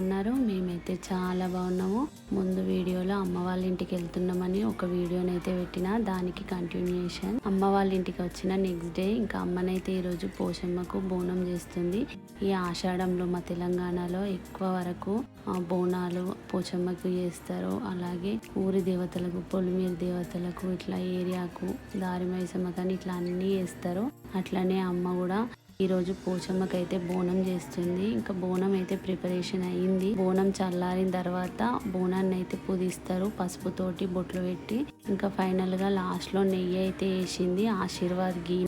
ఉన్నారు మేమైతే చాలా బాగున్నాము. ముందు వీడియోలో అమ్మ వాళ్ళ ఇంటికి వెళ్తున్నామని ఒక వీడియోని అయితే పెట్టిన దానికి కంటిన్యూషన్ అమ్మ వాళ్ళ ఇంటికి వచ్చిన నెక్స్ట్ డే ఇంకా అమ్మనైతే ఈరోజు పోషమ్మకు బోనం చేస్తుంది. ఈ ఆషాఢంలో మా తెలంగాణలో ఎక్కువ వరకు బోనాలు పోచమ్మకు చేస్తారు. అలాగే ఊరి దేవతలకు పొలిమేరు దేవతలకు ఇట్లా ఏరియాకు దారి మైసమ్మ కానీ ఇట్లా అన్నీ చేస్తారు. అట్లనే అమ్మ కూడా ఈరోజు పోచమ్మకి అయితే బోనం చేస్తుంది. ఇంకా బోనం అయితే ప్రిపరేషన్ అయ్యింది. బోనం చల్లారిన తర్వాత బోనాన్ని అయితే పుదిస్తారు పసుపుతోటి బొట్లు పెట్టి ఇంకా ఫైనల్గా లాస్ట్లో నెయ్యి అయితే వేసింది. ఆశీర్వాద్ గీ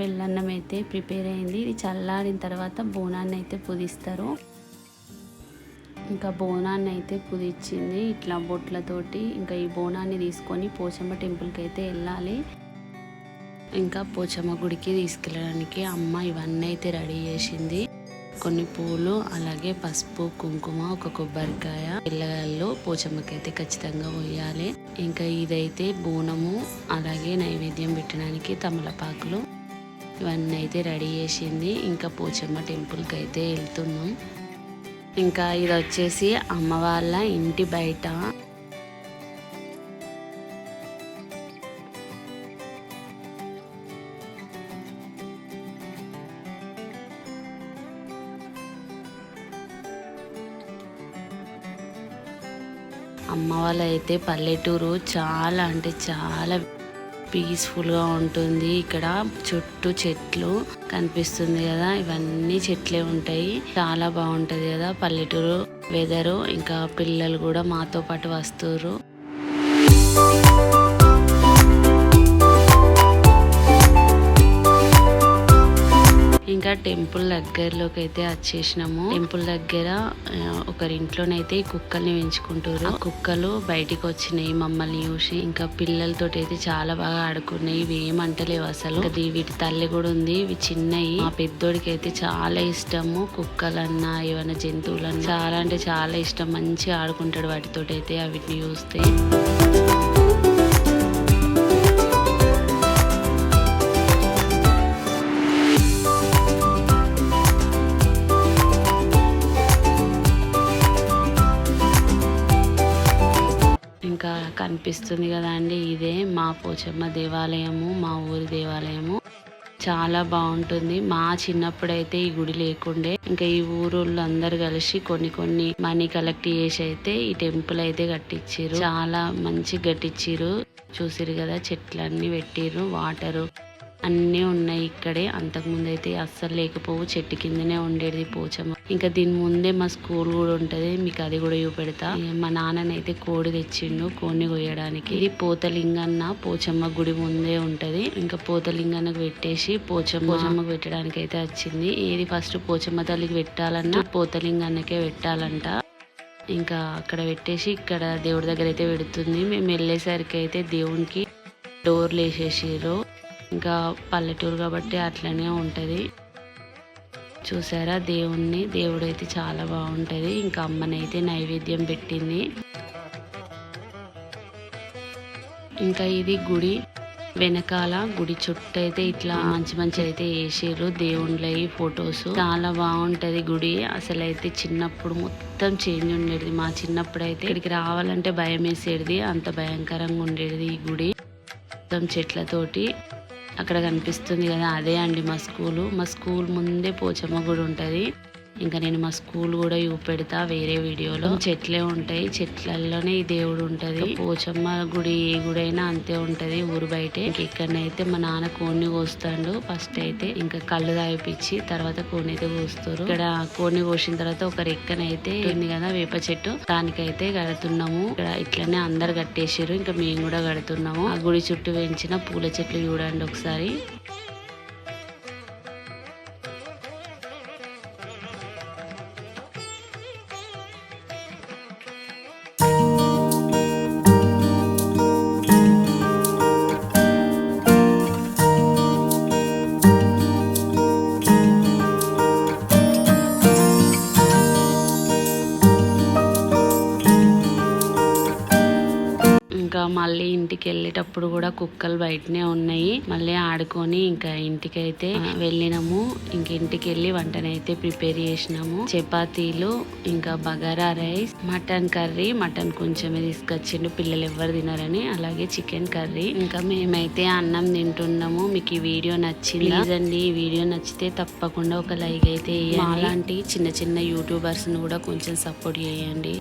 బెల్లన్నం అయితే ప్రిపేర్ అయింది. ఇది చల్లారిన తర్వాత బోనాన్ని అయితే పుదిస్తారు. ఇంకా బోనాన్ని అయితే పుదిచ్చింది ఇట్లా బొట్లతోటి ఇంకా ఈ బోనాన్ని తీసుకొని పోచమ్మ టెంపుల్కి అయితే వెళ్ళాలి. ఇంకా పోచమ్మ గుడికి తీసుకెళ్ళడానికి అమ్మ ఇవన్నీ అయితే రెడీ చేసింది. కొన్ని పూలు అలాగే పసుపు కుంకుమ ఒక కొబ్బరికాయ పిల్లగాళ్ళు పోచమ్మకి అయితే ఖచ్చితంగా పోయాలి. ఇంకా ఇదైతే బోనము అలాగే నైవేద్యం పెట్టడానికి తమలపాకులు ఇవన్నీ అయితే రెడీ చేసింది. ఇంకా పోచమ్మ టెంపుల్కి అయితే వెళ్తున్నాం. ఇంకా ఇది వచ్చేసి అమ్మ వాళ్ళ ఇంటి బయట. అమ్మ వాళ్ళ అయితే పల్లెటూరు చాలా అంటే చాలా పీస్ఫుల్గా ఉంటుంది. ఇక్కడ చుట్టూ చెట్లు. కనిపిస్తుంది కదా. ఇవన్నీ చెట్లే ఉంటాయి. చాలా బాగుంటది కదా పల్లెటూరు వెదరు ఇంకా పిల్లలు కూడా మాతో పాటు వస్తురు టెంపుల్ దగ్గరలోకి అయితే వచ్చేసినాము. టెంపుల్ దగ్గర ఒకరింట్లోనైతే ఈ కుక్కల్ని పెంచుకుంటారు. కుక్కలు బయటికి వచ్చినాయి మమ్మల్ని చూసి ఇంకా పిల్లలతో అయితే చాలా బాగా ఆడుకున్నాయి. ఇవి ఏమంటలేవు అసలు. అది దీ- వీటి తల్లి కూడా ఉంది ఇవి చిన్నవి మా పెద్దోడికి అయితే చాలా ఇష్టము కుక్కలన్నా ఏమైనా జంతువులన్నా. చాలా అంటే చాలా ఇష్టం. మంచిగా ఆడుకుంటాడు వాటితో అయితే వీటిని చూస్తే. కనిపిస్తుంది కదా అండి. ఇదే మా పోచమ్మ దేవాలయము మా ఊరి దేవాలయము. చాలా బాగుంటుంది. మా చిన్నప్పుడైతే ఈ గుడి లేకుండే ఇంకా ఈ ఊరోళ్ళు అందరు కలిసి కొన్ని కొన్ని మనీ కలెక్ట్ చేసి అయితే ఈ టెంపుల్ అయితే కట్టించారు చాలా మంచి కట్టించారు చూసిరు కదా చెట్లన్నీ పెట్టిర్రు వాటరు. అన్నీ ఉన్నాయి ఇక్కడే. అంతకుముందు అయితే అస్సలు లేకపోవు. చెట్టు కిందనే ఉండేది పోచమ్మ. ఇంకా దీని ముందే మా స్కూల్ కూడా ఉంటుంది. మీకు అది కూడా చూపెడతా. మా నాన్ననైతే కోడి తెచ్చిండు కోడిని కొయ్యడానికి. ఇది పోతలింగన్న పోచమ్మ గుడి ముందే ఉంటది. ఇంకా పోతలింగన్నకు పెట్టేసి పోచమ్మ పోచమ్మకు పెట్టడానికి అయితే వచ్చింది. ఏది ఫస్ట్ పోచమ్మ తల్లికి పెట్టాలన్నా పోతలింగన్నకే పెట్టాలంట. ఇంకా అక్కడ పెట్టేసి ఇక్కడ దేవుడి దగ్గర అయితే పెడుతుంది. మేము వెళ్ళేసరికి అయితే దేవునికి డోర్లు వేసేసారు ఇంకా పల్లెటూరు కాబట్టి అట్లనే ఉంటుంది. చూసారా? దేవుణ్ణి దేవుడు అయితే చాలా బాగుంటుంది. ఇంకా అమ్మనైతే నైవేద్యం పెట్టింది. ఇంకా ఇది గుడి. వెనకాల గుడి చుట్టూ అయితే ఇట్లా మంచి మంచి అయితే వేసారు దేవుళ్ళవి ఫొటోస్. చాలా బాగుంటది గుడి. అసలు అయితే చిన్నప్పుడు మొత్తం చేంజ్ ఉండేది. మా చిన్నప్పుడు అయితే ఇక్కడికి రావాలంటే భయం వేసేది అంత భయంకరంగా ఉండేది ఈ గుడి. మొత్తం చెట్లతోటి. అక్కడ కనిపిస్తుంది కదా అదే అండి మా స్కూలు. మా స్కూల్ ముందే పోచమ్మ గుడి ఉంటది. ఇంకా నేను మా స్కూల్ కూడా చూపెడతా వేరే వీడియోలో. చెట్లే ఉంటాయి. చెట్లలోనే ఈ దేవుడు ఉంటది. పోచమ్మ గుడి ఏ గుడి అయినా అంతే ఉంటది ఊరు బయటే. ఇంక ఇక్కడనైతే మా నాన్న కోడిని కోస్తాడు. ఫస్ట్ అయితే ఇంకా కళ్ళు తాగిపించి తర్వాత కోడిని అయితే కోస్తారు. ఇక్కడ కోడిని కోసిన తర్వాత ఒక రెక్కనైతే ఉంది కదా వేప చెట్టు. దానికైతే కడుతున్నాము. ఇక్కడ ఇట్లనే అందరు కట్టేసారు ఇంకా మేము కూడా కడుతున్నాము. ఆ గుడి చుట్టూ పెంచిన పూల చెట్లు చూడండి ఒకసారి. మళ్ళీ ఇంటికి వెళ్ళేటప్పుడు కూడా కుక్కలు బయటనే ఉన్నాయి. మళ్ళీ ఆడుకొని ఇంకా ఇంటికి అయితే వెళ్ళినాము. ఇంక ఇంటికి వెళ్ళి వంటనైతే ప్రిపేర్ చేసినాము. చపాతీలు ఇంకా bagara rice mutton curry mutton కొంచెమే తీసుకొచ్చిండు. పిల్లలు ఎవరు తినరని అలాగే చికెన్ కర్రీ. ఇంకా మేమైతే అన్నం తింటున్నాము. మీకు ఈ వీడియో నచ్చింది? అండి ఈ వీడియో నచ్చితే తప్పకుండా ఒక లైక్ అయితే అలాంటి చిన్న చిన్న యూట్యూబర్స్ను కూడా కొంచెం సపోర్ట్ చేయండి.